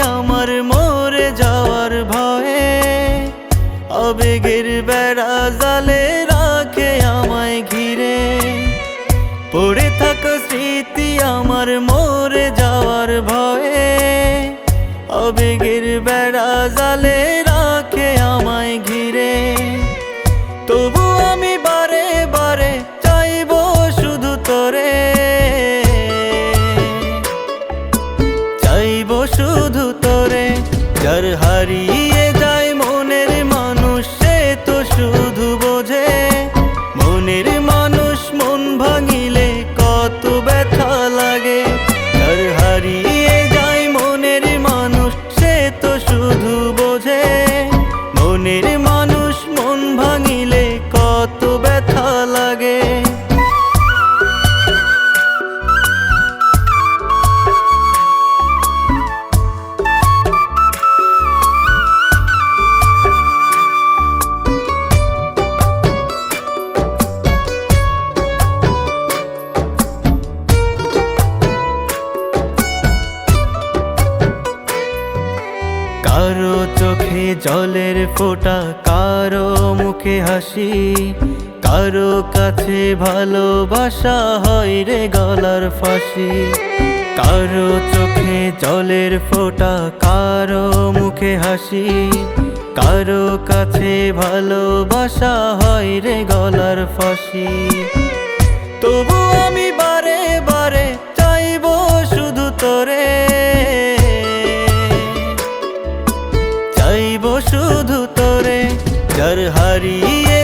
আমার মরে যাওয়ার ভয়ে আবেগের বেড়া জালে রাখে আমায় ঘিরে। পড়ে থাক স্মৃতি আমার মরে যাওয়ার ভয়ে আবেগের বেড়া জালে রাখে কারও চোখে জলের ফোঁটা, কারও মুখে হাসি। কারও কাছে ভালোবাসা হয় রে গলার ফাঁসি। কারও চোখে জলের ফোঁটা, কারও মুখে হাসি। কারও কাছে ভালোবাসা হয় রে গলার ফাঁসি। তবু আমি শুধু তোরে যার হারিয়ে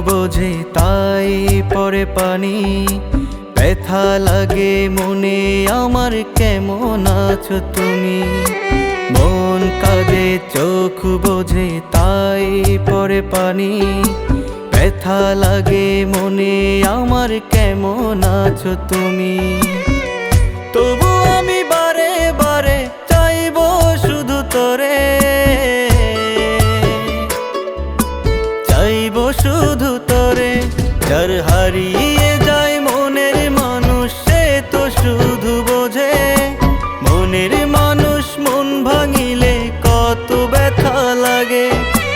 বোঝে, তাই পরে পানি। ব্যথা লাগে মনে, আমার কেমন আছো তুমি? মন কাঁদে, চোখ বোঝে, তাই পরে পানি। ব্যথা লাগে মনে, আমার কেমন আছো তুমি? তবু হারিয়ে যায় মনের মানুষ, সে তো শুধু বোঝে। মনের মানুষ মন ভাঙিলে কত ব্যথা লাগে।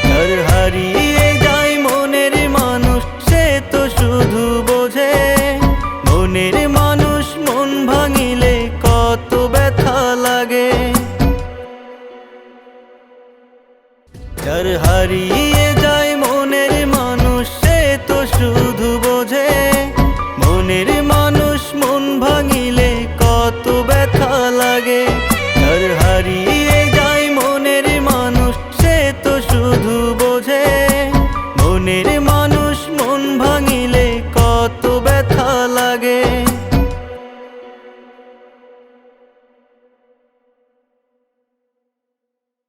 যার হারিয়ে যায় মনের মানুষ, সে তো শুধু বোঝে। মনের মানুষ মন ভাঙিলে কত ব্যথা লাগে। হারিয়ে